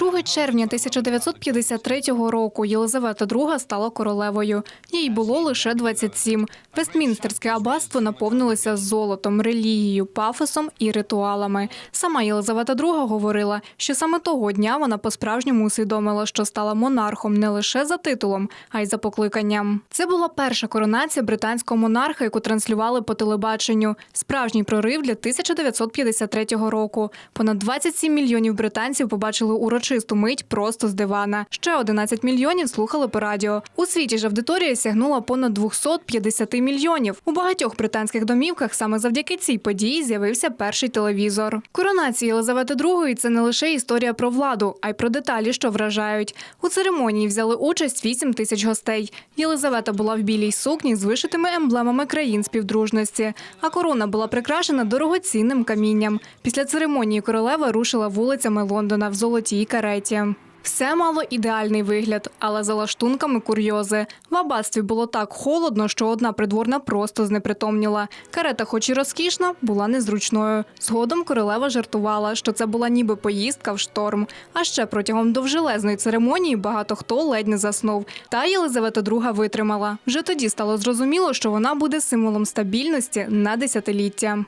2 червня 1953 року Єлизавета II стала королевою. Їй було лише 27. Вестмінстерське аббатство наповнилося золотом, релігією, пафосом і ритуалами. Сама Єлизавета II говорила, що саме того дня вона по-справжньому усвідомила, що стала монархом не лише за титулом, а й за покликанням. Це була перша коронація британського монарха, яку транслювали по телебаченню. Справжній прорив для 1953 року. Понад 27 мільйонів британців побачили урочисту мить просто з дивана. Ще 11 мільйонів слухали по радіо. У світі ж аудиторія сягнула понад 250 мільйонів. У багатьох британських домівках саме завдяки цій події з'явився перший телевізор. Коронація Єлизавети II – це не лише історія про владу, а й про деталі, що вражають. У церемонії взяли участь 8 тисяч гостей. Єлизавета була в білій сукні з вишитими емблемами країн співдружності, а корона була прикрашена дорогоцінним камінням. Після церемонії королева рушила вулицями Лондона в золотій кареті. Все мало ідеальний вигляд, але за лаштунками курйози. В аббатстві було так холодно, що одна придворна просто знепритомніла. Карета, хоч і розкішна, була незручною. Згодом королева жартувала, що це була ніби поїздка в шторм. А ще протягом довжелезної церемонії багато хто ледь не заснув. Та Єлизавета II витримала. Вже тоді стало зрозуміло, що вона буде символом стабільності на десятиліття.